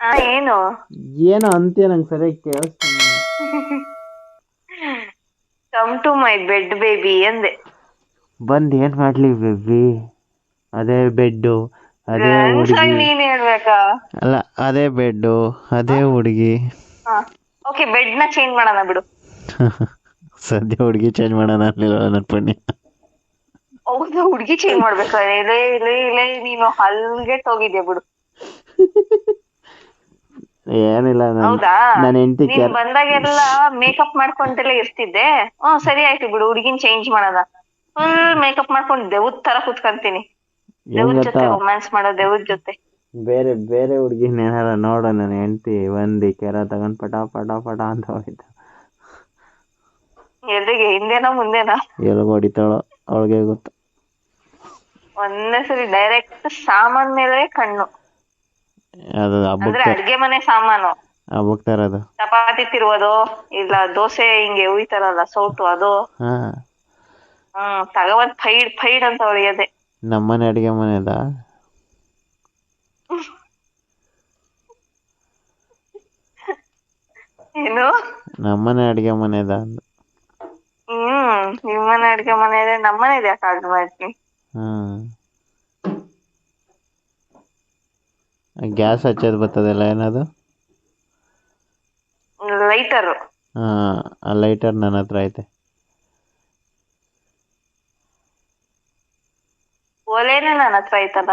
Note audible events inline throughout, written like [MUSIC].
ಏನು? ಏನೋ ಅಂತೀಯ ನಂಗೆ ಸರಿಯಾಗಿ ಕೇಳಿಸ್ತೀನಿ come to my bed baby ಅಂದೆ ಬಂದು ಏನು ಮಾಡ್ಲಿ ಬೇಬಿ ಅದೇ ಬೆಡ್ಡು ಅದೇ ಹುಡುಗಿ. ನೀನ್ ಹೇಳ್ಬೇಕಾ? ಅಲ್ಲ ಅದೇ ಬೆಡ್ಡು ಅದೇ ಹುಡುಗಿ. ಓಕೆ ಬೆಡ್ನ ಚೇಂಜ್ ಮಾಡೋಣ ಬಿಡು. [LAUGHS] ಸದ್ಯ ಹುಡುಗಿ ಚೇಂಜ್ ಮಾಡೋಣ ಅನ್ನಿಲ್ಲ ನನ್ನ ಪುಣ್ಯ? ಹೌದು ಹುಡ್ಗಿ ಚೇಂಜ್ ಮಾಡ್ಬೇಕಾ? ಇಲ್ಲೇ ಇಲ್ಲೇ ಇಲ್ಲೇ ನೀನು ಹಲ್ಗೆಟ್ ಹೋಗಿದ್ಯಾ ಬಿಡು. ಏನಿಲ್ಲ ನಾನು ಹೌದಾ? ನನ್ನ ಹೆಂಡತಿ ನೀನ್ ಬಂದಾಗೆಲ್ಲ ಮೇಕಪ್ ಮಾಡ್ಕೊಂಡೆಲ್ಲ ಇರ್ತಿದ್ದೆ. ಹ್ಮ್ ಸರಿ ಆಯ್ತು ಬಿಡು ಹುಡ್ಗಿನ್ ಚೇಂಜ್ ಮಾಡದ ಫುಲ್ ಮೇಕಪ್ ಮಾಡ್ಕೊಂಡು ದೆವ್ದ್ ತರ ಕುತ್ಕೊಂತೀನಿ. ದೆವ್ದ್ ಜೊತೆ ರೊಮ್ಯಾನ್ಸ್ ಮಾಡೋ ದೆವ್ದ್ ಜೊತೆ. ಬೇರೆ ಬೇರೆ ಹುಡುಗಿನ ಏನಾರ ನೋಡ ನನ್ನ ಹೆಂಡತಿ ಒಂದಿ ಕೆರ ತಗೊಂಡ್ ಪಟ ಪಟ ಪಟ ಅಂತ ಹೋಯ್ತು. ಎಲ್ಲಿಗೆ ಹಿಂದೆನೋ ಮುಂದೆನಾ. ಎಲ್ಲಿಗೆ ಹೊಡಿತಾಳೋ ಅವಳಿಗೆ ಗೊತ್ತು. ಒಂದೇ ಸರಿ ಡೈರೆಕ್ಟ್ ಸಾಮಾನ್ ಮೇಲೆ ಕಣ್ಣು. ಅದು ಅಂದ್ರೆ ಹಬ್ಬಕ್ಕೆ ಅಡ್ಗೆ ಮನೆ ಸಾಮಾನು. ಹಬ್ಬಕ್ಕೆ ತರೋದು ಚಪಾತಿ ತಿರುವುದು ಇಲ್ಲ ದೋಸೆ ಹಿಂಗೆ ಉಯ್ತಾರಲ್ಲ ಸೌಟು ಅದು. ಹಾ. ಹ್ಮ್ ಫೈಡ್ ಫೈಡ್ ಅಂತ ಹೊಡೆಯೋದೆ ನಮ್ಮನೆ ಅಡಿಗೆ ಮನೆದ ಏನು? ನಮ್ಮನೆ ಅಡಿಗೆ ಮನೆದ ಅಂದ ಹ್ಮ್ ನಿಮ್ಮನೆ ಅಡ್ಗೆ ಮನೆ ಇದೆ ನಮ್ಮನೆ ಇದೆ ಯಾಕೆ ಅಡ್ಗೆ ಮಾಡ್ತೀನಿ ಹ್ಮ್ ಗ್ಯಾಸ್ ಹಚ್ಚೋದು ಬರ್ತದಲ್ಲ ಏನದು? ಲೈಟರ್ ಹಾಂ ಆ ಲೈಟರ್ ನನ್ನ ಹತ್ರ ಐತೆ. ಒಲೆನೇ ನನ್ನ ಹತ್ರ ಐತಲ್ಲ?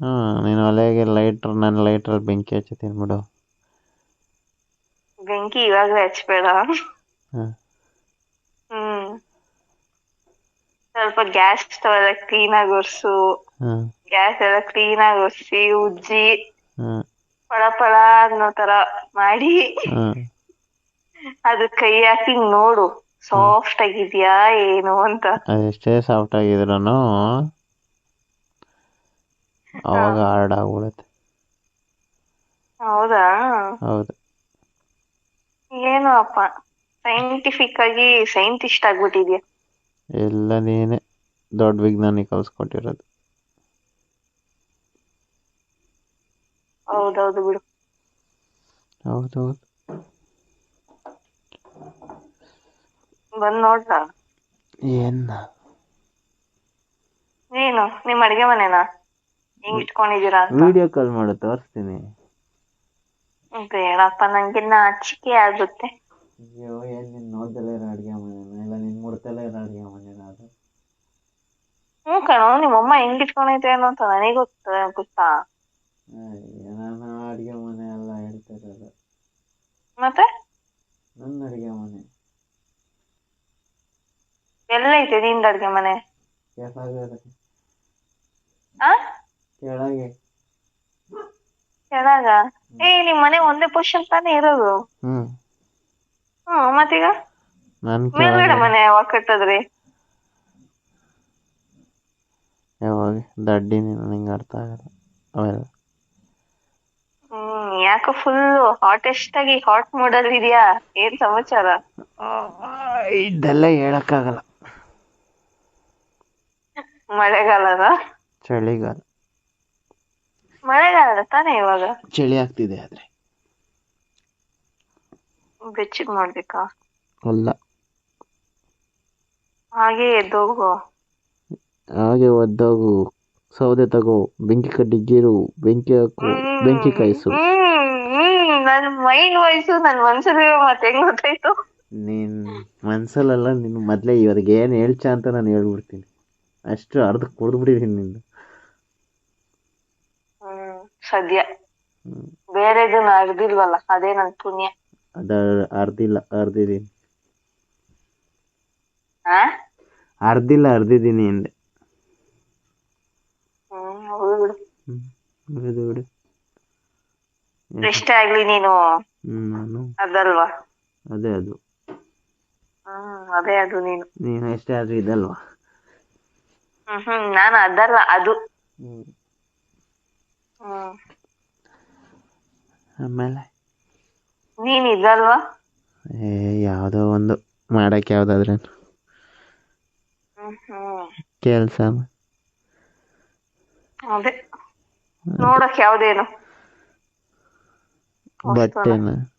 ಹಾಂ ನೀನು ಒಲೆಗೆ ಲೈಟರ್ ನನ್ನ ಲೈಟರ್ ಬೆಂಕಿ ಹಚ್ಚತೀನಿ ಬಿಡು. ಬೆಂಕಿ ಇವಾಗಲೇ ಹಚ್ಚಬೇಡ ಹ್ಮ್ ಹ್ಮ್. ಸ್ವಲ್ಪ ಗ್ಯಾಸ್ ಸ್ಟವ್ ಎಲ್ಲ ಕ್ಲೀನ್ ಆಗಿ ಒರ್ಸು. ಗ್ಯಾಸ್ ಎಲ್ಲ ಕ್ಲೀನ್ ಆಗಿ ಒರ್ಸಿ ಉಜ್ಜಿ. ಪಳ ಪಳ ಅನ್ನೋ ತರ ಮಾಡಿ ಅದು ಕೈ ಹಾಕಿ ನೋಡು. ಸಾಫ್ಟ್ ಆಗಿದ್ಯಾ ಏನು ಅಂತ. ಎಷ್ಟೇ ಸಾಫ್ಟ್ ಆಗಿದ್ರು ಅವಾಗ ಹಾರ್ಡ್ ಆಗ್ಬಿಡುತ್ತೆ. ಹೌದಾ? ಹೌದು. ಏನು ಅಪ್ಪ? ಸೈಂಟಿಫಿಕ್ ಆಗಿ ಸೈಂಟಿಸ್ಟ್ ಆಗ್ಬಿಟ್ಟಿದ್ಯಾ? ಎಲ್ಲ ನೀನೆ. ದೊಡ್ಡ ವಿಜ್ಞಾನಿ ಕಲ್ಸ್ಕೊಟ್ಟಿರೋದು. ಹೌದೌದು ಬಿಡು. ಹೌದು ಹೌದು ಬಂದ್ ನೋಡ್ದ ಏನ ನೀನು? ನಿಮ್ ಅಡಿಗೆ ಮನೆನಾ? ಹಿಂಗ್ ಇಟ್ಕೊಂಡಿದೀರಾ ವಿಡಿಯೋ ಕಾಲ್ ಮಾಡು ತೋರಿಸ್ತೀನಿ. ಬೇಡಪ್ಪ ನಂಗೆ ನಾಚಿಕೆ ಆಗುತ್ತೆ. ಅಯ್ಯೋ ಏನ್ ನಿನ್ ನೋಡ್ದಲ್ಲ ಇರೋ ಅಡ್ಗೆ ಮನೆನ? ಇಲ್ಲ ನಿನ್ ಮುಡ್ತಲ್ಲ ಇರೋ ಅಡ್ಗೆ ಮನೆನ ಅದು? ಹ್ಮ್ ಕಣೋ ನಿಮ್ಮಮ್ಮ ಹೆಂಗ್ ಇಟ್ಕೊಂಡೈತೆ ಅನ್ನೋ ಅಂತ ನನಗೆ ಗೊತ್ತ ಗೊತ್ತಾ? ನಾನು ಅಡುಗೆ ಮನೆ ಎಲ್ಲ ಹೇಳ್ತಾ ಇರೋದು ಮತ್ತೆ? ನನ್ನ ಅಡಿಗೆ ಮನೆ. ಎಲ್ಲೈತೆ ನಿಂದ ಅಡ್ಗೆ ಮನೆ? ಕೆಳಗೆ. ಆ? ಕೆಳಗೆ. ಏ ನಿಮ್ ಮನೆ ಒಂದೇ ಪೊಸಿಷನ್ ತಾನೇ ಇರೋದು? ಹ್ಮ್. ಹ್ಮ್ ಮತ್ತೀಗ? ಮೇಲ್ಗಡೆ ಮನೆ ಯಾವಾಗ ಕಟ್ಟದ್ರಿ? ಯಾವಾಗ? ದಡ್ಡಿ ನನಗೆ ನಿಂಗೆ ಅರ್ಥ ಆಗಲ್ಲ. ಅವೆಲ್ಲ. ಯಾಕೋ ಫುಲ್ ಹಾಟೆಸ್ಟ್ ಆಗಿ ಹಾಟ್ ಮೂಡ್ ಅಲ್ಲಿ ಇದೆಯಾ? ಏನ್ ಸಮಾಚಾರ? ಇದೆಲ್ಲ ಹೇಳಕ್ಕಾಗಲ್ಲ. ಮಳೆಗಾಲದ? ಚಳಿಗಾಲ. ಮಳೆಗಾಲ ತಾನೇ ಇವಾಗ? ಚಳಿ ಆಗ್ತಿದೆ ಆದ್ರೆ. ಬೆಚ್ಚಗ್ ಮಾಡ್ಬೇಕಾ? ಅಲ್ಲ. ಹಾಗೆ ಎದ್ದೋಗು. ಹಾಗೆ ಒದ್ದೋಗು. ಸೌದೆ ತಗೋ. ಬೆಂಕಿ ಕಡ್ಡಿ ಗೀರು. ಬೆಂಕಿ ಹಾಕು. ಬೆಂಕಿ ಕಾಯಿಸು. ಮೈಂಡ್ ವಾಯ್ಸ್ ನನ್ ಮನ್ಸಲ್ಲಿ ಮತ್ತೆ ಹೆಂಗ್ ಗೊತ್ತಾಯ್ತು? ನೀನ್ ಮನ್ಸಲ್ಲ ನೀನು ಮೊದ್ಲೇ ಇವ್ರಿಗೆ ಏನ್ ಹೇಳ್ಚ ಅಂತ ನಾನು ಹೇಳ್ಬಿಡ್ತೀನಿ. ಅಷ್ಟು ಅರ್ಧ ಕುಡ್ದ್ಬಿಟ್ಟಿದೀನಿ ನಿಂದು. ಹ್ಮ್ ಸದ್ಯ. ಬೇರೆದನ್ನ ಬೇರೆದು ಅರ್ದಿಲ್ವಲ್ಲ ಅದೇ ನನ್ ಪುಣ್ಯ. ಅದ ಅರ್ಧಿಲ್ಲ ಅರ್ದಿದೀನಿ. ಆ? ಅರ್ಧಿಲ್ಲ ಅರ್ಧಿದ್ದೀನಿ ಹಿಂದೆ ಹ್ಮ್ ಹೌದು ಬಿಡು ಹ್ಮ್ ಬಿಡು ಎಷ್ಟೇ ಆಗ್ಲಿ ನೀನು. ಅದಲ್ವಾ? ಅದೇ ಅದು. ಹ್ಮ್ ಅದೇ ಅದು ನೀನು. ನೀನು ಎಷ್ಟೇ ಆದ್ರೂ ಇದಲ್ವಾ? ಹ್ಮ್ ನಾನು ಅದಲ್ಲ ಅದು. ಆಮೇಲೆ? ನೀನ್ ಇದಲ್ವಾ? ಏ ಯಾವುದೋ ಒಂದು ಮಾಡಕ್ಕೆ ಯಾವ್ದಾದ್ರೆ. ಕೆಲಸ. ಅದೇ. ನೋಡಕ್ ಯಾವ್ದೇನು. button